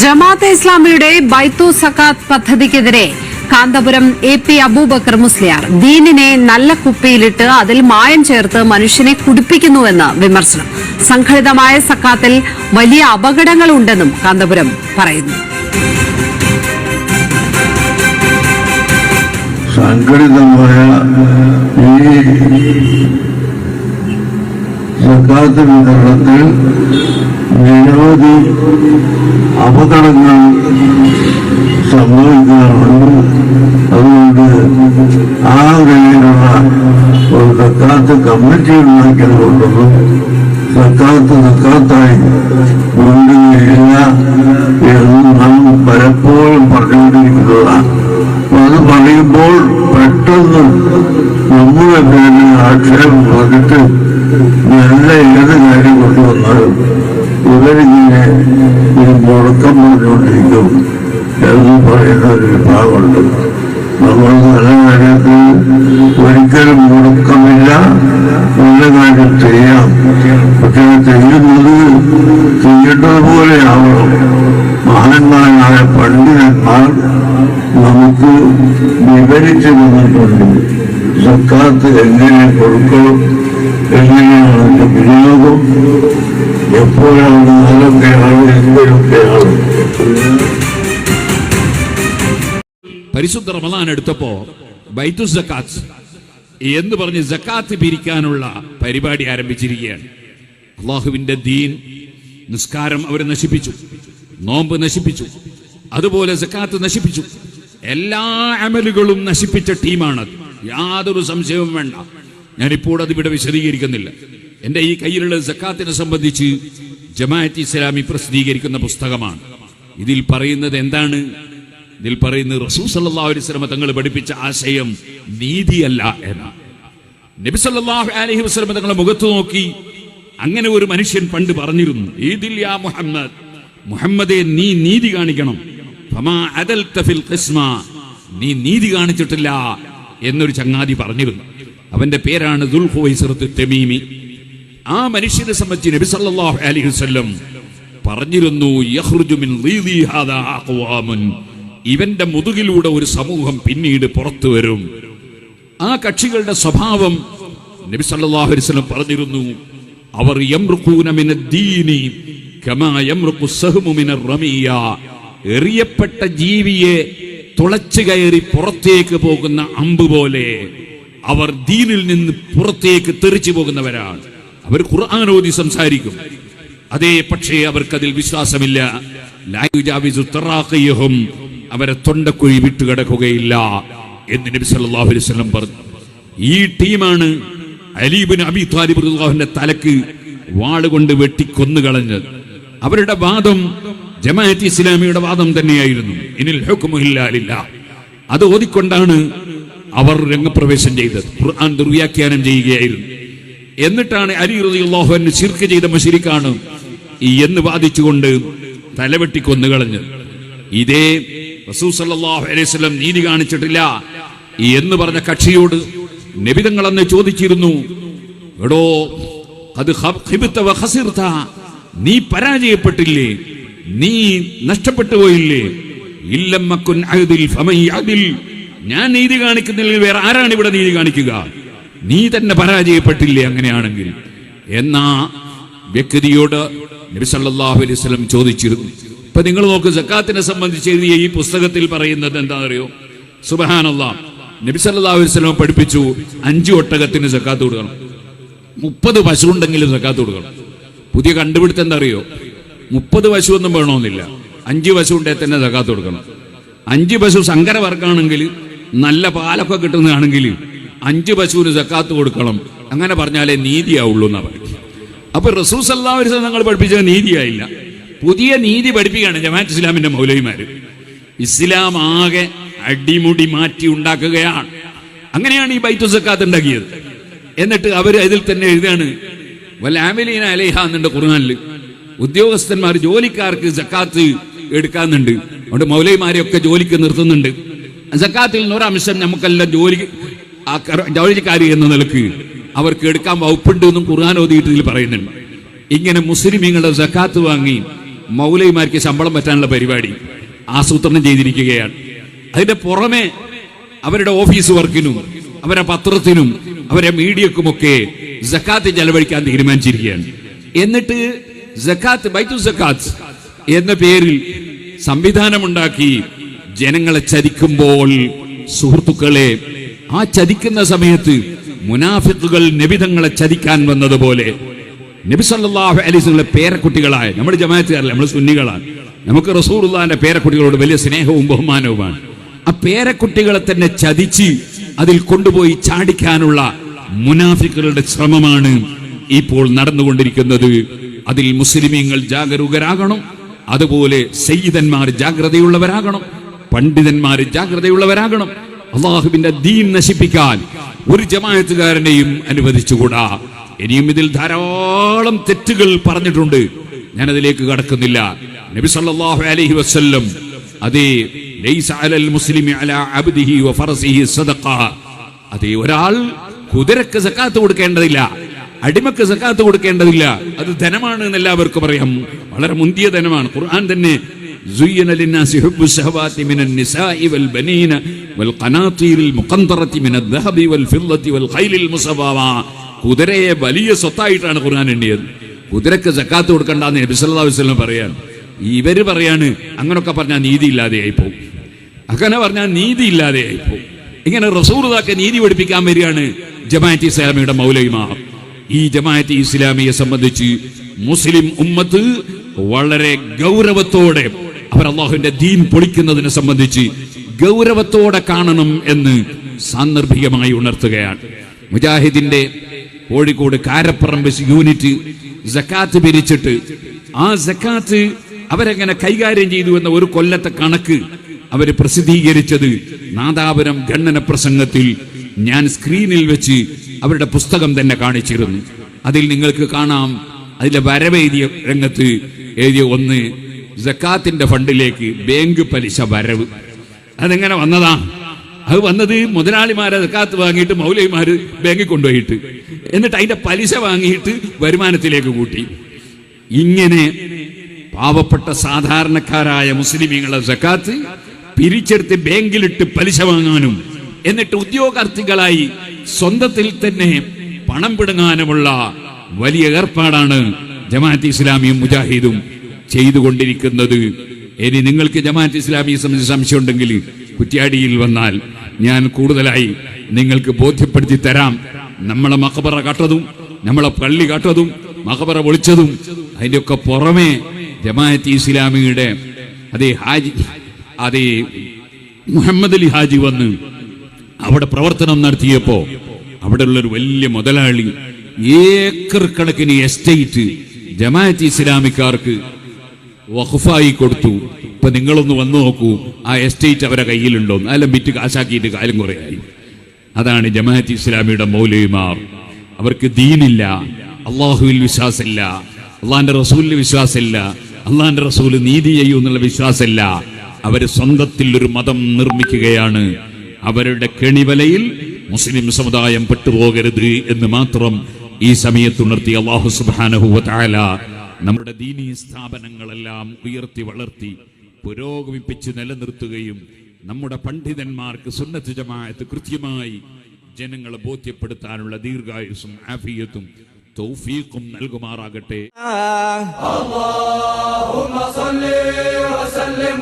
ജമാഅത്തെ ഇസ്ലാമിയുടെ ബൈത്തു സക്കാത്ത് പദ്ധതിക്കെതിരെ Kanthapuram A P Abubakar Musliyar ദീനിനെ നല്ല കുപ്പിയിലിട്ട് അതിൽ മായം ചേർത്ത് മനുഷ്യനെ കുടിപ്പിക്കുന്നുവെന്ന് വിമർശനം. സംഘടിതമായ സക്കാത്തിൽ വലിയ അപകടങ്ങളുണ്ടെന്നും കാന്തപുരം പറയുന്നു. സംഘടിതമായ ഈ സക്കാത്ത് വിതരണത്തിൽ നിരവധി അപകടങ്ങൾ സംഭവിക്കാറുണ്ട്. അതുകൊണ്ട് ആ നിലയിലുള്ള ഒരു സക്കാത്ത് കമ്മിറ്റി ഉണ്ടാക്കിയത് കൊണ്ടൊന്നും സക്കാത്ത് സക്കാത്തായി കൊണ്ടുവരില്ല എന്ന് നാം പലപ്പോഴും പറഞ്ഞുകൊണ്ടിരിക്കുന്നതാണ് അപ്പൊ അത് പറയുമ്പോൾ പെട്ടെന്ന് നമ്മുടെ പേരിൽ ആക്ഷേപം വന്നിട്ട് നല്ല ഏത് കാര്യം കൊണ്ടുവന്നാലും ഇവരിങ്ങനെ ഒരു മുടക്കം പറഞ്ഞുകൊണ്ടിരിക്കും. എന്ന് പറയുന്ന ഒരു വിഭാഗമുണ്ട്. നമ്മൾ നല്ല കാര്യത്തിൽ ഒരിക്കലും മുടക്കമില്ല. നല്ല കാര്യം ചെയ്യാം. പക്ഷേ ചെയ്യുന്നത് ചെയ്യേണ്ടതുപോലെ ആവണം മഹാന്മാരായ പണ്ഡിതന്മാർ നമുക്ക് വിവരിച്ചു തന്നിട്ടുണ്ട്. സക്കാത്ത് എങ്ങനെ കൊടുക്കണം? എങ്ങനെയാണ് വിനിയോഗം? എപ്പോഴാണ് പരിശുദ്ധ റമദാൻ എടുത്തപ്പോ ബൈത്തു സക്കാത്ത് എന്ന് പറഞ്ഞ് സക്കാത്ത് പിരിക്കാനുള്ള പരിപാടി ആരംഭിച്ചിരിക്കുകയാണ്. അള്ളാഹുവിന്റെ ദീൻ നിസ്കാരം അവരെ നശിപ്പിച്ചു നോമ്പ് നശിപ്പിച്ചു അതുപോലെ സക്കാത്ത് നശിപ്പിച്ചു. എല്ലാ അമലുകളും നശിപ്പിച്ച ടീമാണത്. യാതൊരു സംശയവും വേണ്ട. ഞാനിപ്പോൾ അത് ഇവിടെ വിശദീകരിക്കുന്നില്ല. എന്റെ ഈ കയ്യിലുള്ള സക്കാത്തിനെ സംബന്ധിച്ച് ജമാഅത്ത് ഇസ്ലാമി പ്രസിദ്ധീകരിക്കുന്ന പുസ്തകമാണ്. ഇതിൽ പറയുന്നത് എന്താണ്? ഇതിൽ പറയുന്നത് റസൂ സല്ലല്ലാഹു അലൈഹി വസല്ലം തങ്ങൾ പഠിപ്പിച്ച ആശയം നീതിയല്ല എന്നാണ്. നബി സല്ലല്ലാഹു അലൈഹി വസല്ലം തങ്ങളെ മുഖത്ത് നോക്കി അങ്ങനെ ഒരു മനുഷ്യൻ പണ്ട് പറഞ്ഞിരുന്നു മുഹമ്മദ് മുഹമ്മദെ നീ നീതി കാണിക്കണം. നീ നീതി കാണിച്ചിട്ടില്ല എന്നൊരു ചങ്ങാതി പറഞ്ഞിരുന്നു. അവന്റെ പേരാണ് തെമീമി. ആ മനുഷ്യനെ സംബന്ധിച്ച് നബി സല്ലല്ലാഹു അലൈഹി വസല്ലം പറഞ്ഞിരുന്നു ഇവന്റെ മുതുകിലൂടെ ഒരു സമൂഹം പിന്നീട് പുറത്തു വരും. ആ കക്ഷികളുടെ സ്വഭാവം നബി സല്ലല്ലാഹു അലൈഹി വസല്ലം പറഞ്ഞിരുന്നു അവർ മിന ദീനി കമാ യംറുഖു സഹ്മു മിന എറിയപ്പെട്ട ജീവിയെ തുളച്ചു കയറി പുറത്തേക്ക് പോകുന്ന അമ്പ് പോലെ. അവർ ദീനിൽ നിന്ന് പുറത്തേക്ക് തെറിച്ചു പോകുന്നവരാണ്. അവർ ഖുർആൻ ഓതി സംസാരിക്കും. അതേ പക്ഷേ അവർക്കതിൽ വിശ്വാസമില്ല. അവരെ തൊണ്ടക്കുഴി വിട്ടുകിടക്കുകയില്ല എന്ന് നബി സല്ലല്ലാഹു അലൈഹി വസല്ലം പറഞ്ഞു. ഈ ടീമാണ് അലീബിൻ അബി താലിബ് തലക്ക് വാളുകൊണ്ട് വെട്ടി കൊന്നുകളഞ്ഞത് അവരുടെ വാദം ജമാഅത്ത് ഇസ്ലാമിയുടെ വാദം തന്നെയായിരുന്നു. ഇനിൽ ഹുക്മു ഇല്ലാ ലില്ലാഹ്. അത് ഓതിക്കൊണ്ടാണ് അവർ രംഗപ്രവേശം ചെയ്തത്. ഖുർആൻ ദുർവ്യാഖ്യാനം ചെയ്യുകയായിരുന്നു. എന്നിട്ടാണ് അലി റളിയല്ലാഹു അൻഹു ശിർക്ക് ചെയ്ത മശരിക്കാണ് എന്ന് വാദിച്ചുകൊണ്ട് തലവെട്ടി കൊന്നുകളഞ്ഞത്. ഇതേ റസൂൽ സല്ലല്ലാഹു അലൈഹി നീതി കാണിച്ചിട്ടില്ല. എന്ന് പറഞ്ഞ കക്ഷിയോട് നബിതങ്ങൾ അന്ന് ചോദിച്ചിരുന്നു എടോ അത്. നീ പരാജയപ്പെട്ടില്ലേ? നീ നഷ്ടപ്പെട്ടു പോയില്ലേ ഇല്ലം മക്കുൻ അഹ്ദിൽ ഫമൻ യഅദിൽ. ഞാൻ നീതി കാണിക്കുന്നില്ലെങ്കിൽ വേറെ ആരാണ് ഇവിടെ നീതി കാണിക്കുക? നീ തന്നെ പരാജയപ്പെട്ടില്ലേ അങ്ങനെയാണെങ്കിൽ? എന്നാ വ്യക്തിയോട് നബി സല്ലല്ലാഹു അലൈഹി വസല്ലം ചോദിച്ചിരുന്നു. ഇപ്പൊ നിങ്ങൾ നോക്ക് സക്കാത്തിനെ സംബന്ധിച്ച് എഴുതിയ ഈ പുസ്തകത്തിൽ പറയുന്നത് എന്താ സുബഹാനല്ലാ. നബി സല്ലല്ലാഹു അലൈഹി വസല്ലം പഠിപ്പിച്ചു അഞ്ച് ഒട്ടകത്തിന് സക്കാത്ത് കൊടുക്കണം. മുപ്പത് പശു ഉണ്ടെങ്കിലും സക്കാത്ത് കൊടുക്കണം. പുതിയ കണ്ടുപിടുത്തം എന്താ അറിയോ മുപ്പത് പശു ഒന്നും വേണമെന്നില്ല. അഞ്ച് പശു ഉണ്ടെങ്കിൽ തന്നെ സക്കാത്ത് കൊടുക്കണം. അഞ്ച് പശു സങ്കരവർക്കാണെങ്കിൽ നല്ല പാലൊക്കെ കിട്ടുന്നതാണെങ്കിൽ അഞ്ച് പശുവിന് സക്കാത്ത് കൊടുക്കണം. അങ്ങനെ പറഞ്ഞാലേ നീതിയാവുള്ളൂ എന്നാ പറയും അപ്പൊ റസൂസ് അല്ലാവരും ഞങ്ങൾ പഠിപ്പിച്ചത് നീതിയായില്ല. പുതിയ നീതി പഠിപ്പിക്കുകയാണ് ജമാഅത്ത് ഇസ്ലാമിന്റെ മൗലവിമാര്. ഇസ്ലാം ആകെ അടിമുടി മാറ്റി ഉണ്ടാക്കുകയാണ്. അങ്ങനെയാണ് ഈ ബൈത്തു സക്കാത്ത് ഉണ്ടാക്കിയത്. എന്നിട്ട് അവർ അതിൽ തന്നെ എഴുതാണ് വലാമിലീന അലേഹ എന്നുണ്ട് ഖുർആനിൽ ഉദ്യോഗസ്ഥന്മാർ ജോലിക്കാർക്ക് സക്കാത്ത് എടുക്കാന്നുണ്ട്. അതുകൊണ്ട് മൗലൈമാരെയൊക്കെ ജോലിക്ക് നിർത്തുന്നുണ്ട്. സക്കാത്തിൽ നിന്ന് ഒരംശം നമുക്കെല്ലാം ജോലി ജോലിക്കാരി എന്ന നിലയ്ക്ക് അവർക്ക് എടുക്കാൻ വകുപ്പുണ്ട് എന്നും ഖുർആൻ ഓതിയിട്ടിൽ പറയുന്നുണ്ട്. ഇങ്ങനെ മുസ്ലിമീങ്ങളുടെ സക്കാത്ത് വാങ്ങി മൗലൈമാർക്ക് ശമ്പളം പറ്റാനുള്ള പരിപാടി ആസൂത്രണം ചെയ്തിരിക്കുകയാണ്. അതിന്റെ പുറമെ അവരുടെ ഓഫീസ് വർക്കിനും അവരെ പത്രത്തിനും അവരെ മീഡിയക്കുമൊക്കെ ജക്കാത്ത് ചെലവഴിക്കാൻ തീരുമാനിച്ചിരിക്കുകയാണ്. എന്നിട്ട് ജക്കാത്ത് ബൈത്തു ജക്കാത്ത് എന്ന പേരിൽ സംവിധാനമുണ്ടാക്കി ജനങ്ങളെ ചതിക്കുമ്പോൾ സുഹൃത്തുക്കളെ ആ ചതിക്കുന്ന സമയത്ത് മുനാഫിക്കുകൾ നബിതങ്ങളെ ചതിക്കാൻ വന്നതുപോലെ നബി വസല്ലം പേരക്കുട്ടികളായ നമ്മൾ ജമാഅത്തുകാരല്ല നമ്മൾ സുന്നികളാണ്. നമുക്ക് റസൂലുള്ളാഹിന്റെ പേരക്കുട്ടികളോട് വലിയ സ്നേഹവും ബഹുമാനവുമാണ്. ആ പേരക്കുട്ടികളെ തന്നെ ചതിച്ച് അതിൽ കൊണ്ടുപോയി ചാടിക്കാനുള്ള മുനാഫിക്കുകളുടെ ശ്രമമാണ് ഇപ്പോൾ നടന്നുകൊണ്ടിരിക്കുന്നത്. അതിൽ മുസ്ലിമീങ്ങൾ ജാഗരൂകരാകണം അതുപോലെ സയ്യിദന്മാർ ജാഗ്രതയുള്ളവരാകണം. പണ്ഡിതന്മാർ ജാഗ്രതയുള്ളവരാകണം. അള്ളാഹുവിന്റെ ദീൻ നശിപ്പിക്കാൻ ഒരു ജമായത്തുകാരനെയും അനുവദിച്ചുകൂടാ. ഇനിയും ഇതിൽ ധാരാളം തെറ്റുകൾ പറഞ്ഞിട്ടുണ്ട്. ഞാൻ അതിലേക്ക് കടക്കുന്നില്ല. നബി സല്ലല്ലാഹു അലൈഹി വസല്ലം അതേ ലൈസ അലൽ മുസ്ലിമി അലാ അബ്ദിഹി വ സദഖ. അതേ ഒരാൾ കുതിരക്ക് സക്കാത്ത് കൊടുക്കേണ്ടതില്ല അടിമക്ക് സക്കാത്ത് കൊടുക്കേണ്ടതില്ല. അത് ധനമാണ് എന്ന് എല്ലാവർക്കും അറിയാം. വളരെ മുന്തിയ ധനമാണ്. ഖുർആൻ തന്നെ زين للناس حب الشهوات من النساء والبنين والقناطير المقنطرة من الذهب والفضة والخيل المصفوة കുതിരയെ വലിയ സ്വത്തായിട്ടാണ് ഖുർആൻ എണ്ണിയത് കുതിരക്ക് സക്കാത്ത് കൊടുക്കണ്ടെന്ന് നബി സല്ലല്ലാഹു അലൈഹി വസല്ലം പറയാൻ ഇവര് പറയാണ് അങ്ങനൊക്കെ പറഞ്ഞാൽ നീതി ഇല്ലാതെയായി പോകും അങ്ങനെ പറഞ്ഞാൽ നീതി ഇല്ലാതെയായി പോകും ഇങ്ങനെ റസൂറുദാക്ക് നീതി പഠിപ്പിക്കാൻ വരികയാണ് ജമാഅത്ത് ഇസ്ലാമിയുടെ മൗലവിമാർ ഈ ജമാഅത്ത് ഇസ്ലാമിയെ സംബന്ധിച്ച് മുസ്ലിം ഉമ്മത്ത് വളരെ ഗൗരവത്തോടെ അവർ അള്ളാഹുവിന്റെ ദീൻ പൊളിക്കുന്നതിനെ സംബന്ധിച്ച് ഗൗരവത്തോടെ കാണണം എന്ന് സാന്ദർഭികമായി ഉണർത്തുകയാണ്. മുജാഹിദിന്റെ കോഴിക്കോട് കാരപ്പറമ്പ് യൂണിറ്റ് ജക്കാത്ത് പിരിച്ചിട്ട് ആ ജക്കാത്ത് അവരെങ്ങനെ കൈകാര്യം ചെയ്തു എന്ന ഒരു കൊല്ലത്തെ കണക്ക് അവർ പ്രസിദ്ധീകരിച്ചത് നാദാപുരം ഗണ്ണന പ്രസംഗത്തിൽ ഞാൻ സ്ക്രീനിൽ വെച്ച് അവരുടെ പുസ്തകം തന്നെ കാണിച്ചിരുന്നു. അതിൽ നിങ്ങൾക്ക് കാണാം. അതിലെ വരവെഴുതിയ രംഗത്ത് എഴുതിയ ഒന്ന് ജക്കാത്തിന്റെ ഫണ്ടിലേക്ക് ബാങ്ക് പലിശ വരവ്. അതെങ്ങനെ വന്നതാ. അത് വന്നത് മുതലാളിമാരെ ജക്കാത്ത് വാങ്ങിയിട്ട് മൗലവിമാര് ബാങ്കിൽ കൊണ്ടുപോയിട്ട്. എന്നിട്ട് അതിന്റെ പലിശ വാങ്ങിയിട്ട് വരുമാനത്തിലേക്ക് കൂട്ടി. ഇങ്ങനെ പാവപ്പെട്ട സാധാരണക്കാരായ മുസ്ലിമീങ്ങളെ സക്കാത്ത് പിരിച്ചെടുത്ത് ബാങ്കിലിട്ട് പലിശ വാങ്ങാനും എന്നിട്ട് ഉദ്യോഗാർത്ഥികളായി സ്വന്തത്തിൽ തന്നെ പണം പിടുങ്ങാനുമുള്ള വലിയ ഏർപ്പാടാണ് ജമാഅത്ത് ഇസ്ലാമിയും മുജാഹിദും ചെയ്തുകൊണ്ടിരിക്കുന്നത്. ഇനി നിങ്ങൾക്ക് ജമാഅത്ത് ഇസ്ലാമിയെ സംബന്ധിച്ച് സംശയമുണ്ടെങ്കിൽ കുറ്റ്യാടിയിൽ വന്നാൽ ഞാൻ കൂടുതലായി നിങ്ങൾക്ക് ബോധ്യപ്പെടുത്തി തരാം. നമ്മളെ മക്കബറ കട്ടതും നമ്മളെ പള്ളി കട്ടതും മഹബറ പൊളിച്ചതും അതിന്റെയൊക്കെ പുറമേ ജമാഅത്ത് ഇസ്ലാമിയുടെ അതേ ഹാജി അതേ മുഹമ്മദ് അലി ഹാജി വന്ന് അവിടെ പ്രവർത്തനം നടത്തിയപ്പോ അവിടെയുള്ള ഒരു വലിയ മുതലാളി ഏക്കർ കണക്കിന് എസ്റ്റേറ്റ് ജമാഅത്ത് ഇസ്ലാമിക്കാർക്ക് വഖഫായി കൊടുത്തു. ഇപ്പൊ നിങ്ങളൊന്ന് വന്നു നോക്കൂ. ആ എസ്റ്റേറ്റ് അവരെ കയ്യിലുണ്ടോ? അതെല്ലാം വിറ്റ് കാശാക്കിയിട്ട് കാലം കുറയായി അതാണ് ജമാഅത്ത് ഇസ്ലാമിയുടെ മൗലവിമാർ. അവർക്ക് ദീനില്ല. അള്ളാഹുവിൽ വിശ്വാസമില്ല. അള്ളാന്റെ റസൂലിൽ വിശ്വാസമില്ല. അള്ളാന്റെ റസൂൽ നീതി ചെയ്യൂ എന്നുള്ള വിശ്വാസമില്ല. അവർ സ്വന്തത്തിൽ ഒരു മതം നിർമ്മിക്കുകയാണ്. അവരുടെ കെണിവലയിൽ മുസ്ലിം സമുദായം പെട്ടുപോകരുത് എന്ന് മാത്രം ഈ സമയത്തുണർത്തി അള്ളാഹു സുബാനഹുല നമ്മുടെ ദീനീ സ്ഥാപനങ്ങളെല്ലാം ഉയർത്തി വളർത്തി പുരോഗമിപ്പിച്ച് നിലനിർത്തുകയും നമ്മുടെ പണ്ഡിതന്മാർക്ക് സുന്നത്ത് ജമായത്ത് കൃത്യമായി ജനങ്ങളെ ബോധ്യപ്പെടുത്താനുള്ള ദീർഘായുസും ആഫിയത്തും തൗഫീഖും നൽകുമാറാകട്ടെ. അല്ലാഹുമ്മ വസല്ലിം